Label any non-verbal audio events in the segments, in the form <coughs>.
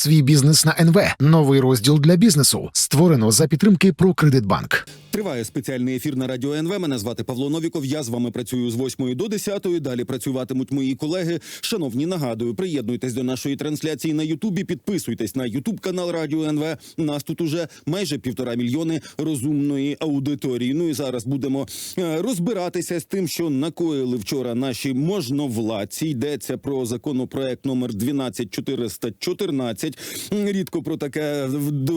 Свій бізнес на НВ. Новий розділ для бізнесу. Створено за підтримки «Прокредитбанк». Триває спеціальний ефір на радіо НВ. Мене звати Павло Новіков. Я з вами працюю з 8 до 10. Далі працюватимуть мої колеги. Шановні, нагадую, приєднуйтесь до нашої трансляції на Ютубі. Підписуйтесь на Ютуб канал Радіо НВ. Нас тут уже майже півтора мільйони розумної аудиторії. Ну і зараз будемо е, розбиратися з тим, що накоїли вчора наші можновладці. Йдеться про законопроект номер 12414. М, Рідко про таке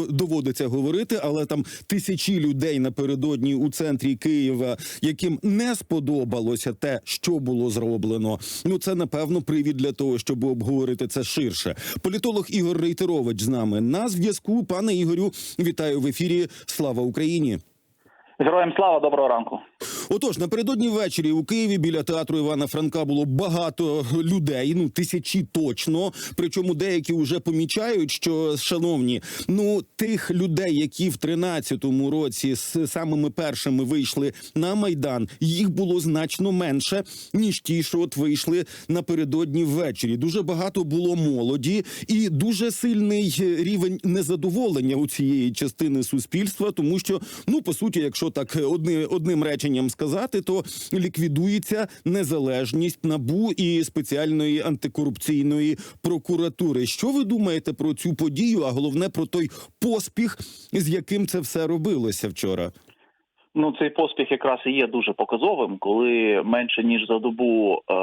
доводиться говорити, але там тисячі людей напередодні у центрі Києва, яким не сподобалося те, що було зроблено. Ну це напевно привід для того, щоб обговорити це ширше. Політолог Ігор Рейтерович з нами на зв'язку. Пане Ігорю, вітаю в ефірі. Слава Україні! Героям слава, доброго ранку. Отож, напередодні ввечері у Києві біля театру Івана Франка було багато людей, ну тисячі точно. Причому деякі вже помічають, що шановні, ну тих людей, які в 13-му році з самими першими вийшли на майдан, їх було значно менше ніж ті, що от вийшли напередодні ввечері. Дуже багато було молоді і дуже сильний рівень незадоволення у цієї частини суспільства, тому що ну по суті, якщо так одни, одним реченням сказати, то ліквідується незалежність набу і спеціальної антикорупційної прокуратури. Що ви думаєте про цю подію? А головне про той поспіх, з яким це все робилося вчора? Ну цей поспіх якраз і є дуже показовим, коли менше ніж за добу е,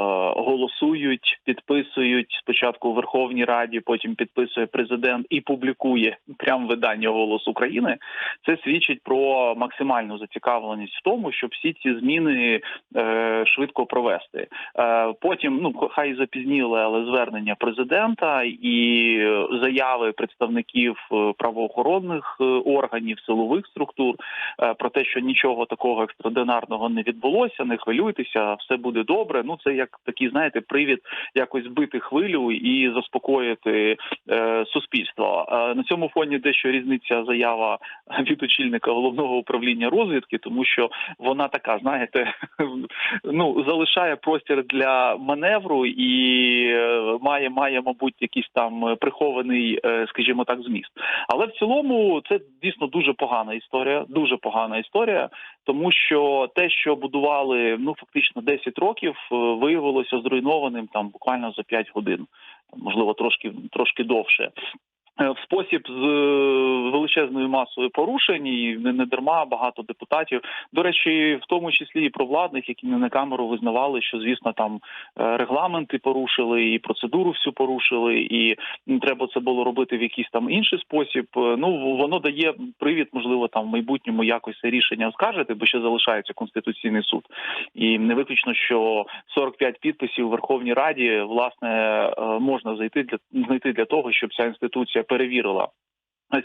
голосують, підписують спочатку у Верховній Раді, потім підписує президент і публікує прям видання Голос України. Це свідчить про максимальну зацікавленість в тому, щоб всі ці зміни е, швидко провести. Е, потім, ну хай запізніли, але звернення президента і заяви представників е, правоохоронних е, органів, силових структур е, про те, що нічого такого екстраординарного не відбулося, не хвилюйтеся, все буде добре. Ну це як такий, знаєте, привід якось збити хвилю і заспокоїти е, суспільство. Е, на цьому фоні дещо різниця заява від очільника головного управління розвідки, тому що вона така, знаєте, <laughs> ну залишає простір для маневру і е, має, має, мабуть, якийсь там прихований, е, скажімо так, зміст. Але в цілому це дійсно дуже погана історія, дуже погана історія, тому що те, що будували ну фактично 10 років, е, виявилося зруйнованим там буквально за 5 годин, можливо, трошки трошки довше. Е, В спосіб з е, величезною масою порушень і не, дарма багато депутатів. До речі, в тому числі і провладних, які не на камеру визнавали, що звісно там е, регламенти порушили, і процедуру всю порушили, і треба це було робити в якийсь там інший спосіб. Ну воно дає привід, можливо, там в майбутньому якось це рішення оскаржити, бо ще залишається конституційний суд. І не виключно, що 45 підписів у Верховній Раді власне можна зайти для знайти для того, щоб ця інституція перевірила.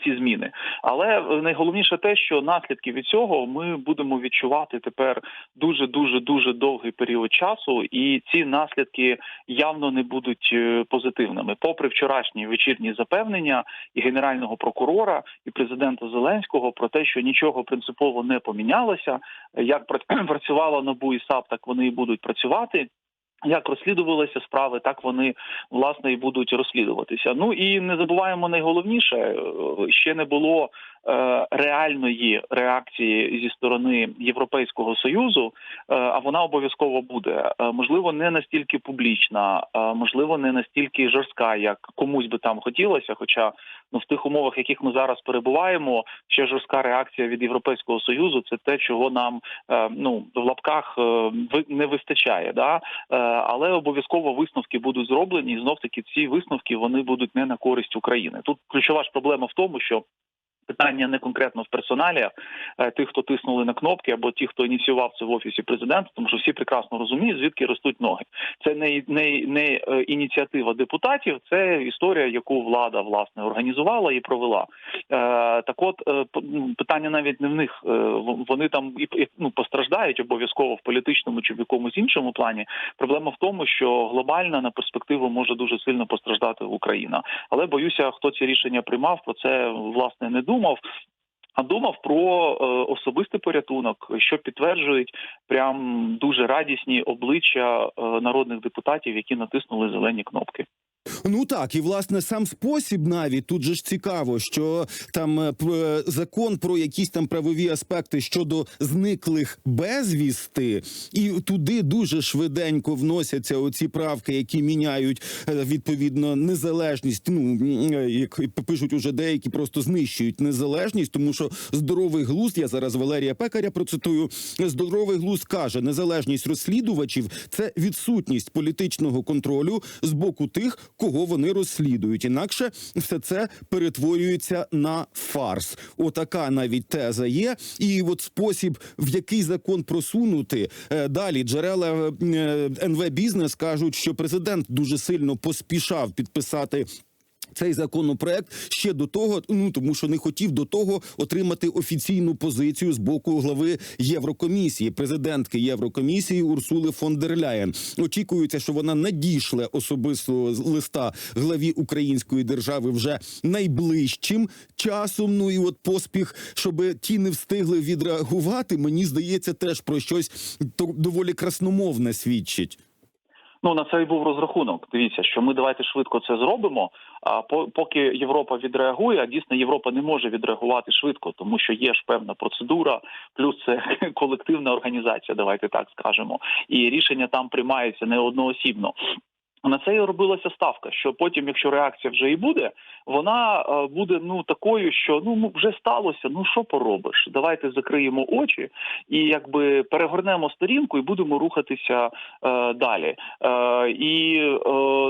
Ці зміни, але найголовніше те, що наслідки від цього ми будемо відчувати тепер дуже дуже дуже довгий період часу, і ці наслідки явно не будуть е, позитивними. Попри вчорашні вечірні запевнення і генерального прокурора, і президента Зеленського про те, що нічого принципово не помінялося, як пра- <clears throat> працювало НАБУ і САП, так вони і будуть працювати. Як розслідувалися справи, так вони власне і будуть розслідуватися. Ну і не забуваємо найголовніше, е, ще не було реальної реакції зі сторони Європейського союзу, е, а вона обов'язково буде. Е, можливо, не настільки публічна, е, можливо, не настільки жорстка, як комусь би там хотілося. Хоча ну в тих умовах, в яких ми зараз перебуваємо, ще жорстка реакція від Європейського союзу це те, чого нам е, ну в лапках е, не вистачає. Да? Е, але обов'язково висновки будуть зроблені, і знов таки ці висновки вони будуть не на користь України. Тут ключова ж проблема в тому, що. Питання не конкретно в персоналі е, тих, хто тиснули на кнопки, або ті, хто ініціював це в офісі президента, тому що всі прекрасно розуміють, звідки ростуть ноги. Це не, не, не е, ініціатива депутатів, це історія, яку влада власне організувала і провела. Е, так, от ну, питання навіть не в них. Вони там і ну постраждають обов'язково в політичному чи в якомусь іншому плані. Проблема в тому, що глобально на перспективу може дуже сильно постраждати Україна. Але боюся, хто ці рішення приймав, про це власне не думав. А думав про е, особистий порятунок, що підтверджують прям дуже радісні обличчя е, народних депутатів, які натиснули зелені кнопки. Ну так, і власне сам спосіб навіть тут же ж цікаво, що там е, е, закон про якісь там правові аспекти щодо зниклих безвісти, і туди дуже швиденько вносяться оці правки, які міняють е, відповідно незалежність. Ну як пишуть уже деякі, просто знищують незалежність, тому що здоровий глузд, я зараз Валерія Пекаря процитую. Здоровий глузд каже, незалежність розслідувачів це відсутність політичного контролю з боку тих, кого вони розслідують. Інакше все це перетворюється на фарс. Отака навіть теза є. І от спосіб, в який закон просунути е, далі. Джерела е, НВ бізнес кажуть, що президент дуже сильно поспішав підписати. Цей законопроект ще до того, ну тому що не хотів до того отримати офіційну позицію з боку глави Єврокомісії, президентки Єврокомісії Урсули фон дер Ляєн. Очікується, що вона надійшле особисто з листа главі української держави вже найближчим часом. Ну і от поспіх, щоб ті не встигли відреагувати, мені здається, теж про щось доволі красномовне свідчить. Ну на це і був розрахунок. Дивіться, що ми давайте швидко це зробимо. А поки Європа відреагує, а дійсно Європа не може відреагувати швидко, тому що є ж певна процедура, плюс це <laughs> колективна організація. Давайте так скажемо, і рішення там приймаються не одноосібно. На це і робилася ставка, що потім, якщо реакція вже і буде, вона е, буде ну такою, що ну вже сталося. Ну що поробиш? Давайте закриємо очі і якби перегорнемо сторінку і будемо рухатися е, далі. Е, і е,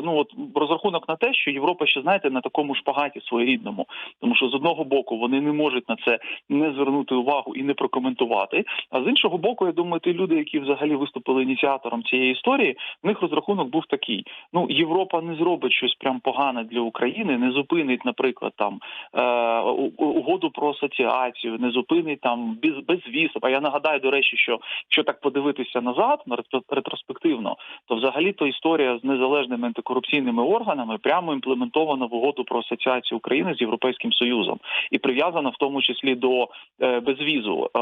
ну от розрахунок на те, що Європа ще знаєте на такому шпагаті своєрідному, тому що з одного боку вони не можуть на це не звернути увагу і не прокоментувати. А з іншого боку, я думаю, ті люди, які взагалі виступили ініціатором цієї історії, в них розрахунок був такий: ну Європа не зробить щось прям погане для України, не зупинить, наприклад, там е, угоду про асоціацію, не зупинить там без безвіз. А я нагадаю, до речі, що якщо так подивитися назад на ретро- ретроспективно, то взагалі то історія з незалежними антикорупційними органами прямо імплементована в угоду про асоціацію України з Європейським Союзом і прив'язана в тому числі до е, безвізу. Е,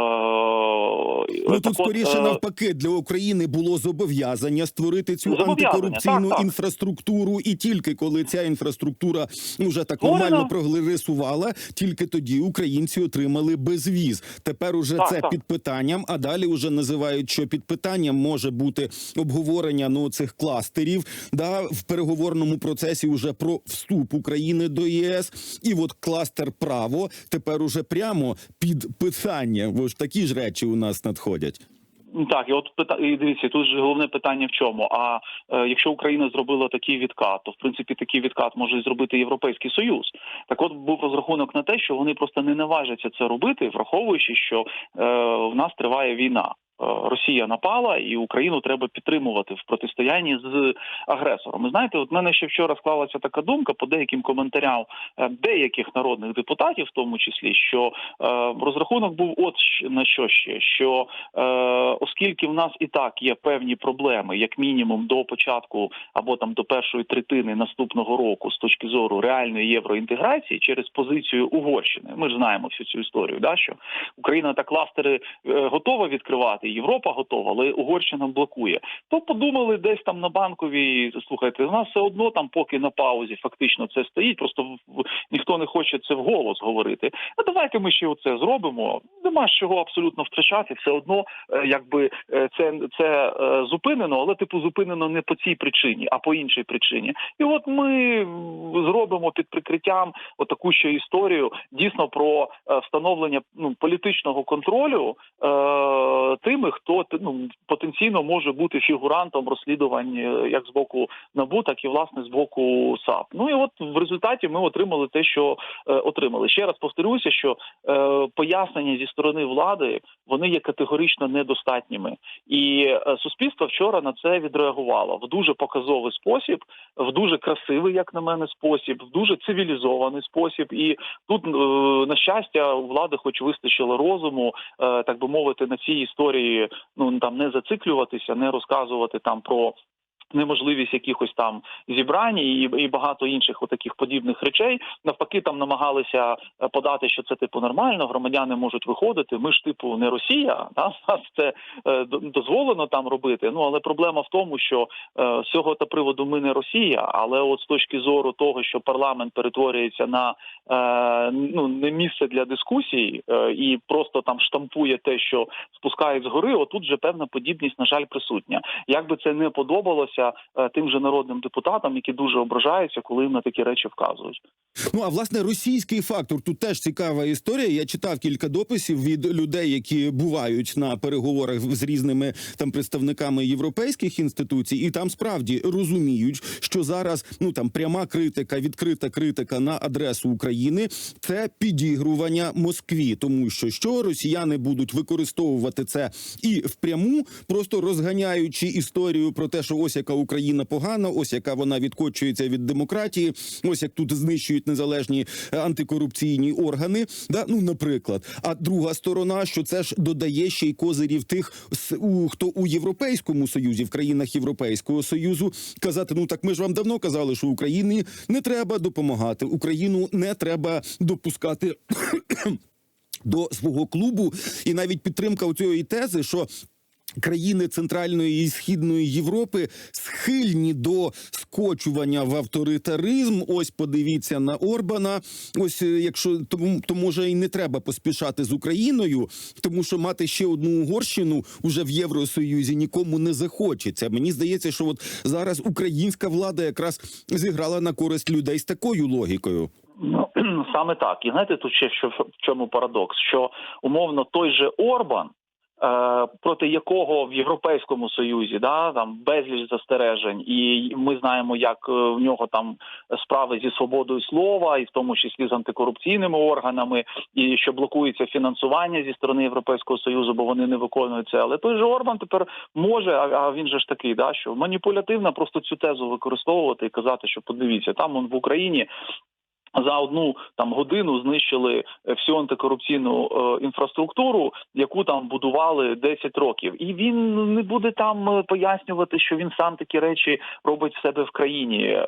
Ну так тут от, скоріше е, навпаки для України було зобов'язання створити цю антикорупційну так, так. Інфраструктуру, і тільки коли ця інфраструктура вже так нормально прогресувала, тільки тоді українці отримали безвіз. Тепер уже Так, це так. під питанням, а далі вже називають, що під питанням може бути обговорення ну цих кластерів, да в переговорному процесі уже про вступ України до ЄС, і от кластер право тепер уже прямо під питання. Бо ж такі ж речі у нас надходять. Так, і от і дивіться, тут же головне питання в чому. А е, якщо Україна зробила такий відкат, то в принципі такий відкат може зробити Європейський Союз. Так от був розрахунок на те, що вони просто не наважаться це робити, враховуючи, що е, в нас триває війна. Е, Росія напала, і Україну треба підтримувати в протистоянні з агресором. І знаєте, от мене ще вчора склалася така думка по деяким коментарям е, деяких народних депутатів, в тому числі, що е, розрахунок був от на що ще що е, оскільки в нас і так є певні проблеми, як мінімум до початку або там до першої третини наступного року, з точки зору реальної євроінтеграції через позицію Угорщини. Ми ж знаємо всю цю історію, да що Україна та кластери е, готова відкривати, Європа готова, але Угорщина блокує. То подумали десь там на банковій. Слухайте, у нас все одно там, поки на паузі, фактично це стоїть. Просто ніхто не хоче це вголос говорити. А давайте ми ще оце зробимо. Нема з чого абсолютно втрачати. Все одно, е, якби е, це, це е, зупинено, але типу зупинено не по цій причині, а по іншій причині. І от ми зробимо під прикриттям отаку ще історію дійсно про встановлення ну політичного контролю е, тими, хто ну потенційно може бути фігурантом розслідувань е, як з боку НАБУ, так і власне з боку САП. Ну і от в результаті ми отримали те, що е, отримали. Ще раз повторюся, що е, пояснення зі сторони влади вони є категорично недостатніми, і е, суспільство вчора на це відреагувало в дуже показовий спосіб, в дуже красивий, як на мене, спосіб, в дуже цивілізований спосіб. І тут, е, на щастя, у влади, хоч вистачило розуму, е, так би мовити, на цій історії ну там не зациклюватися, не розказувати там про. Неможливість якихось там зібрань і, і багато інших таких подібних речей навпаки там намагалися е, подати, що це типу нормально. Громадяни можуть виходити. Ми ж типу не Росія, <laughs> да? нас це е, до- дозволено там робити. Ну але проблема в тому, що е, з цього та приводу ми не Росія. Але от з точки зору того, що парламент перетворюється на е, ну не місце для дискусій е, і просто там штампує те, що спускають згори. Отут вже певна подібність, на жаль, присутня. Як би це не подобалося е, тим же народним депутатам, які дуже ображаються, коли їм на такі речі вказують. Ну а власне російський фактор тут теж цікава історія. Я читав кілька дописів від людей, які бувають на переговорах з різними там представниками європейських інституцій, і там справді розуміють, що зараз ну там пряма критика, відкрита критика на адресу України це підігрування Москві, тому що що росіяни будуть використовувати це і впряму, просто розганяючи історію про те, що ось яка Україна погана, ось яка вона відкочується від демократії, ось як тут знищують незалежні антикорупційні органи. Да, ну наприклад. А друга сторона, що це ж додає ще й козирів тих, хто у Європейському Союзі, в країнах Європейського Союзу, казати: ну так ми ж вам давно казали, що Україні не треба допомагати, Україну не треба допускати. <coughs> До свого клубу, і навіть підтримка у цієї тези, що країни Центральної і Східної Європи схильні до скочування в авторитаризм. Ось подивіться на Орбана. Ось е, якщо тому, то може і не треба поспішати з Україною, тому що мати ще одну Угорщину уже в Євросоюзі нікому не захочеться. Мені здається, що от зараз українська влада якраз зіграла на користь людей з такою логікою. Ну <clears throat> саме так. І знаєте, тут ще що в чому парадокс, що умовно той же Орбан. Е, Проти якого в Європейському Союзі да там безліч застережень, і ми знаємо, як е, в нього там справи зі свободою слова, і в тому числі з антикорупційними органами, і що блокується фінансування зі сторони Європейського союзу, бо вони не виконують це. Але той же Орбан тепер може, а він же ж такий, да що маніпулятивно просто цю тезу використовувати і казати, що подивіться, там он в Україні за одну там годину знищили е, всю антикорупційну е, інфраструктуру, яку там будували 10 років, і він не буде там е, пояснювати, що він сам такі речі робить в себе в країні, е,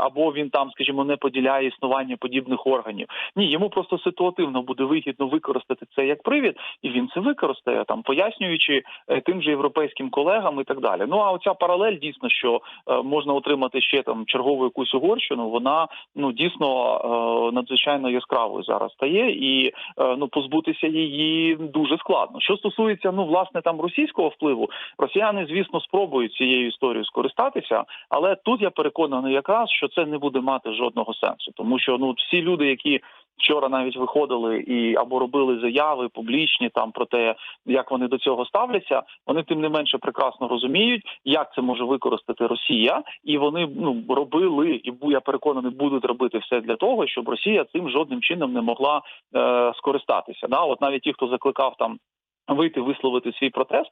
або він там, скажімо, не поділяє існування подібних органів. Ні, йому просто ситуативно буде вигідно використати це як привід, і він це використає там, пояснюючи е, тим же європейським колегам і так далі. Ну а оця паралель дійсно, що е, можна отримати ще там чергову якусь угорщину, вона ну дійсно надзвичайно яскравою зараз стає, і е, ну позбутися її дуже складно. Що стосується ну власне там російського впливу, росіяни, звісно, спробують цією історією скористатися, але тут я переконаний якраз, що це не буде мати жодного сенсу, тому що ну всі люди, які вчора навіть виходили і або робили заяви публічні там про те, як вони до цього ставляться, вони тим не менше прекрасно розуміють, як це може використати Росія, і вони ну робили і я переконаний, будуть робити все для того, щоб Росія цим жодним чином не могла е, скористатися. Да, от навіть ті, хто закликав там. Вийти висловити свій протест,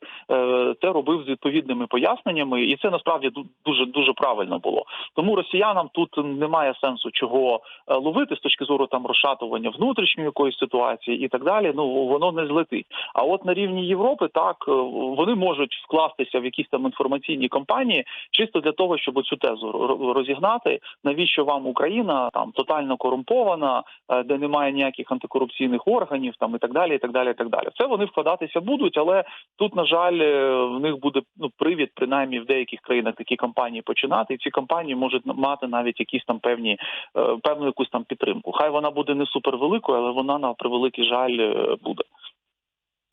це робив з відповідними поясненнями, і це насправді дуже дуже правильно було. Тому росіянам тут немає сенсу чого е, ловити з точки зору там розшатування внутрішньої якоїсь ситуації і так далі. Ну воно не злетить. А от на рівні Європи так е, вони можуть вкластися в якісь там інформаційні кампанії, чисто для того, щоб цю тезу розігнати. Навіщо вам Україна там тотально корумпована, е, де немає ніяких антикорупційних органів, там і так далі, і так далі, і так далі. Це вони вкладатися будуть, але тут, на жаль, е, в них буде ну привід, принаймні в деяких країнах такі кампанії починати, і ці кампанії можуть мати навіть якісь там певні е, певну якусь там підтримку. Хай вона буде не супервеликою, але вона на превеликий жаль е, буде.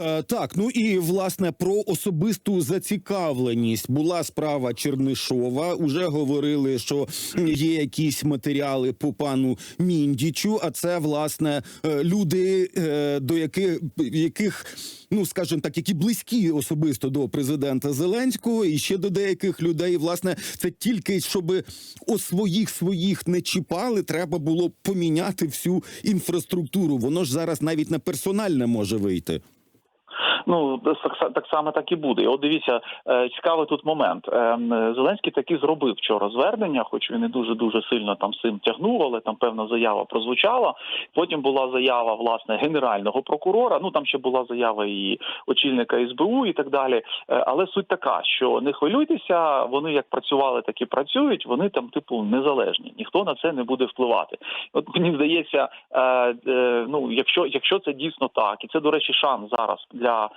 Е, так, ну і власне про особисту зацікавленість була справа Чернишова. Уже говорили, що є якісь матеріали по пану Міндічу. А це власне е, люди, е, до яких яких, ну скажімо так, які близькі особисто до президента Зеленського, і ще до деяких людей. Власне, це тільки щоб о своїх своїх не чіпали, треба було поміняти всю інфраструктуру. Воно ж зараз навіть на персональне може вийти. Ну так, само так і буде. І От дивіться, е, цікавий тут момент. Ем, Зеленський таки зробив вчора звернення, хоч він і дуже дуже сильно там з цим тягнув, але там певна заява прозвучала. Потім була заява власне генерального прокурора. Ну там ще була заява і очільника СБУ і так далі. Е, Але суть така, що не хвилюйтеся, вони як працювали, так і працюють. Вони там, типу, незалежні. Ніхто на це не буде впливати. От мені здається, е, ну якщо якщо це дійсно так, і це до речі, шанс зараз для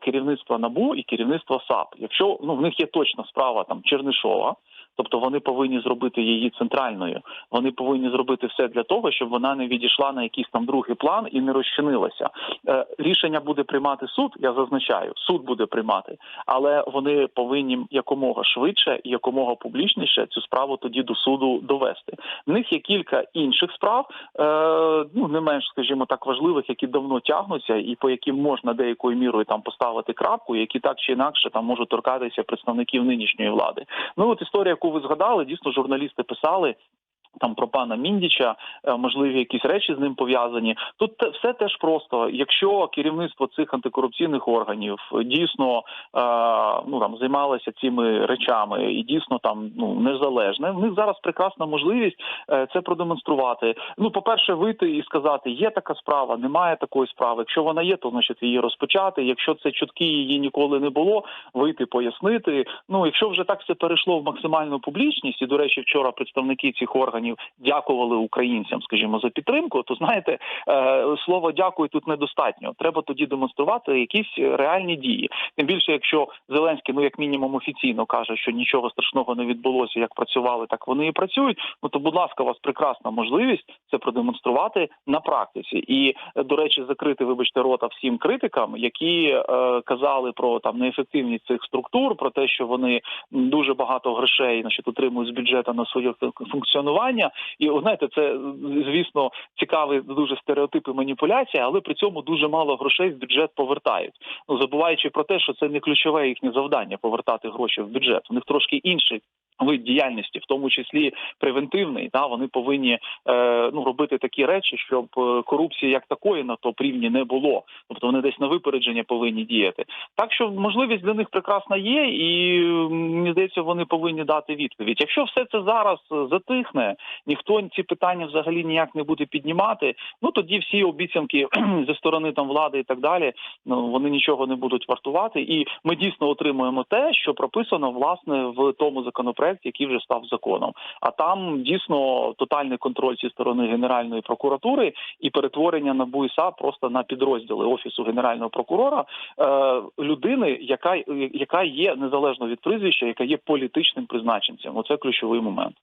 керівництва НАБУ і керівництва САП. Якщо ну в них є точна справа там Чернишова. Тобто вони повинні зробити її центральною. Вони повинні зробити все для того, щоб вона не відійшла на якийсь там другий план і не розчинилася. Е, рішення буде приймати суд. Я зазначаю, суд буде приймати, але вони повинні якомога швидше і якомога публічніше цю справу тоді до суду довести. В них є кілька інших справ, е, ну не менш, скажімо так, важливих, які давно тягнуться, і по яким можна деякою мірою там поставити крапку, які так чи інакше там можуть торкатися представників нинішньої влади. Ну от історія, яку ви згадали, дійсно журналісти писали. Там про пана Міндіча, е, можливі якісь речі з ним пов'язані. Тут все теж просто. Якщо керівництво цих антикорупційних органів дійсно е, ну там займалося цими речами і дійсно там ну незалежне, в них зараз прекрасна можливість е, це продемонструвати. Ну, по перше, вийти і сказати, є така справа, немає такої справи. Якщо вона є, то значить її розпочати. Якщо це чутки її ніколи не було, вийти пояснити. Ну, якщо вже так все перейшло в максимальну публічність, і до речі, вчора представники цих органів дякували українцям, скажімо, за підтримку, то знаєте, е, слово дякую тут недостатньо. Треба тоді демонструвати якісь реальні дії. Тим більше, якщо Зеленський, ну як мінімум, офіційно каже, що нічого страшного не відбулося, як працювали, так вони і працюють. Ну то, будь ласка, у вас прекрасна можливість це продемонструвати на практиці. І до речі, закрити, вибачте, рота всім критикам, які е, казали про там неефективність цих структур, про те, що вони дуже багато грошей значить, отримують з бюджету на своє фун- функціонування. І знаєте, це звісно цікаві дуже стереотипи маніпуляції, але при цьому дуже мало грошей в бюджет повертають. Ну забуваючи про те, що це не ключове їхнє завдання повертати гроші в бюджет. У них трошки інший. Вид діяльності, в тому числі превентивний, да вони повинні е, ну робити такі речі, щоб е, корупції як такої на топ рівні не було. Тобто вони десь на випередження повинні діяти. Так що можливість для них прекрасна є, і мені здається, вони повинні дати відповідь. Якщо все це зараз затихне, ніхто ці питання взагалі ніяк не буде піднімати. Ну тоді всі обіцянки <clears throat> зі сторони там влади і так далі. Ну вони нічого не будуть вартувати, і ми дійсно отримуємо те, що прописано власне в тому законопроекті, який вже став законом. А там дійсно тотальний контроль зі сторони Генеральної прокуратури і перетворення НАБУ і просто на підрозділи офісу генерального прокурора е, людини, яка яка є незалежно від прізвища, яка є політичним призначенцем. Оце ключовий момент.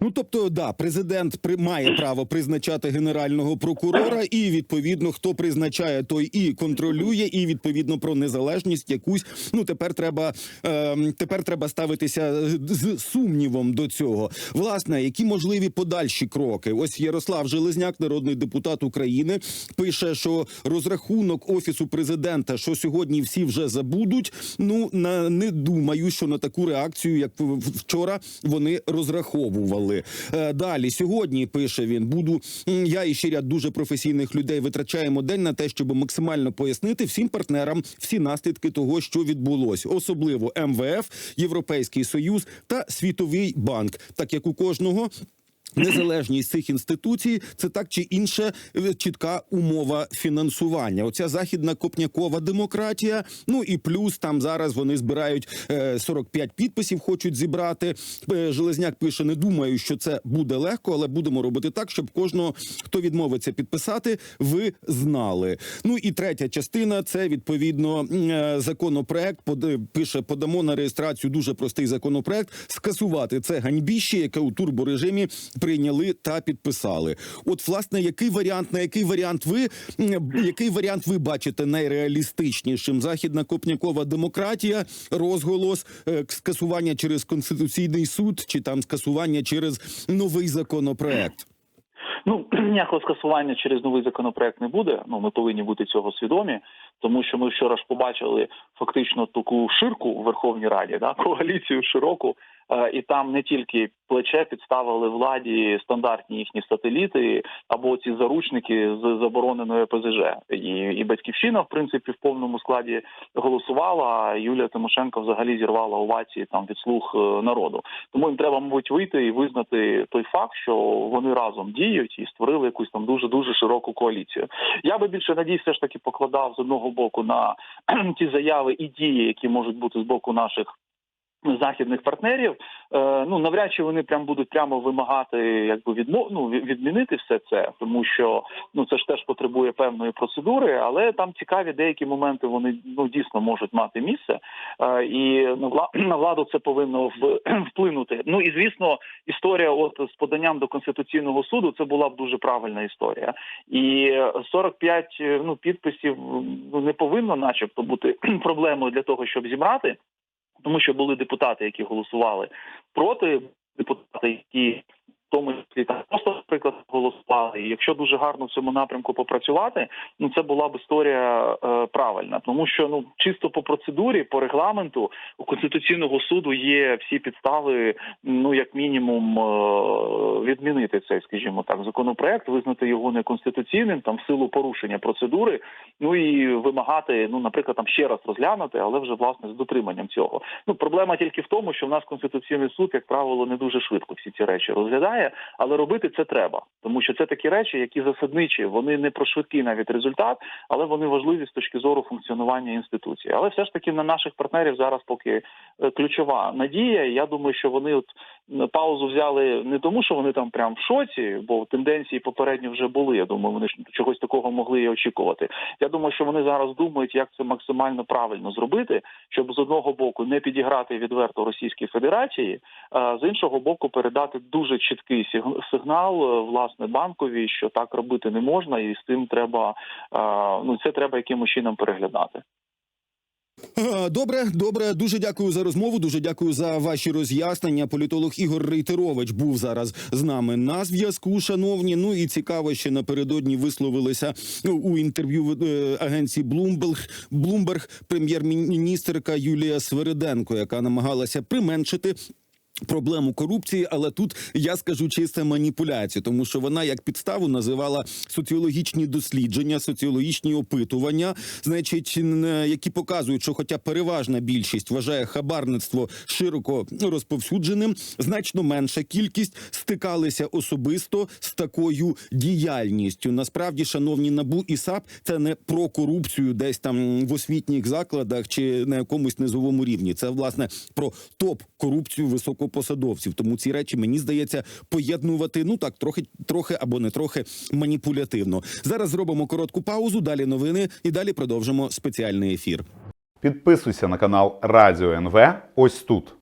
Ну тобто, да, президент при має право призначати генерального прокурора, і відповідно хто призначає, той і контролює, і відповідно про незалежність якусь. Ну тепер треба е, тепер треба ставитися з сумнівом до цього. Власне, які можливі подальші кроки? Ось Ярослав Железняк, народний депутат України, пише, що розрахунок офісу президента, що сьогодні всі вже забудуть. Ну на не думаю, що на таку реакцію, як вчора, вони розраховували. Е, Далі сьогодні пише він: буду я і ще ряд дуже професійних людей витрачаємо день на те, щоб максимально пояснити всім партнерам всі наслідки того, що відбулось, особливо МВФ, Європейський Союз та Світовий банк, так як у кожного. Незалежність цих інституцій це так чи інше е, чітка умова фінансування. Оця західна копнякова демократія. Ну і плюс там зараз вони збирають е, 45 підписів, хочуть зібрати. Е, Железняк пише: не думаю, що це буде легко, але будемо робити так, щоб кожного, хто відмовиться підписати, ви знали. Ну і третя частина це відповідно е, законопроект. Пише подамо на реєстрацію дуже простий законопроект. Скасувати це ганьбіще, яке у турборежимі прийняли та підписали. От, власне, який варіант, на який варіант ви який варіант ви бачите найреалістичнішим? Західна копнякова демократія, розголос, е, скасування через конституційний суд, чи там скасування через новий законопроект? Ну <clears throat> ніякого скасування через новий законопроект не буде. Ну ми повинні бути цього свідомі, тому що ми вчора ж побачили фактично таку ширку в Верховній Раді, да коаліцію широку. Е, і там не тільки плече підставили владі стандартні їхні сателіти або ці заручники з забороненої ПЗЖ. І, і батьківщина, в принципі, в повному складі голосувала. Юлія Тимошенко взагалі зірвала овації там від слуг е, народу. Тому їм треба, мабуть, вийти і визнати той факт, що вони разом діють і створили якусь там дуже дуже широку коаліцію. Я би більше надій все ж таки покладав з одного боку на <clears throat> ті заяви і дії, які можуть бути з боку наших. Західних партнерів, е, ну навряд чи вони прям будуть прямо вимагати, якби відмо, ну, відмінити все це, тому що ну це ж теж потребує певної процедури, але там цікаві деякі моменти вони ну дійсно можуть мати місце, е, і на вла- <clears throat> на владу це повинно <clears throat> вплинути. Ну і звісно, історія, от з поданням до конституційного суду, це була б дуже правильна історія. І 45 е, ну підписів ну не повинно, начебто, бути <clears throat> проблемою для того, щоб зібрати тому що були депутати, які голосували проти, депутати, які тому числі там просто, наприклад, голосували. І якщо дуже гарно в цьому напрямку попрацювати, ну це була б історія е, правильна, тому що ну чисто по процедурі, по регламенту у конституційного суду є всі підстави, ну як мінімум, е, відмінити цей, скажімо так, законопроект, визнати його неконституційним там в силу порушення процедури, ну і вимагати, ну наприклад, там ще раз розглянути, але вже власне з дотриманням цього. Ну проблема тільки в тому, що в нас конституційний суд, як правило, не дуже швидко всі ці речі розглядає, але робити це треба, тому що це такі речі, які засадничі, вони не про швидкий навіть результат, але вони важливі з точки зору функціонування інституції. Але все ж таки на наших партнерів зараз поки е, ключова надія. Я думаю, що вони от паузу взяли не тому, що вони там прям в шоці, бо тенденції попередньо вже були. Я думаю, вони ж чогось такого могли і очікувати. Я думаю, що вони зараз думають, як це максимально правильно зробити, щоб з одного боку не підіграти відверто Російській Федерації, а з іншого боку передати дуже чіткий сигнал е, власне банкові, що так робити не можна, і з цим треба е, ну це треба якимось чином переглядати. Е, Добре, добре. Дуже дякую за розмову. Дуже дякую за ваші роз'яснення. Політолог Ігор Рейтерович був зараз з нами на зв'язку. Шановні. Ну і цікаво, що напередодні висловилися ну, у інтерв'ю е, агенції Bloomberg, Bloomberg прем'єр-міністерка Юлія Свериденко, яка намагалася применшити. Проблему корупції, але тут я скажу чисте маніпуляцію, тому що вона як підставу називала соціологічні дослідження, соціологічні опитування, значить, які показують, що, хоча переважна більшість вважає хабарництво широко розповсюдженим, значно менша кількість стикалися особисто з такою діяльністю. Насправді, шановні набу і САП, це не про корупцію, десь там в освітніх закладах чи на якомусь низовому рівні. Це власне про топ корупцію високопосадовців. Тому ці речі мені здається поєднувати ну так, трохи, трохи або не трохи маніпулятивно. Зараз зробимо коротку паузу. Далі новини і далі продовжимо спеціальний ефір. Підписуйся на канал Радіо НВ ось тут.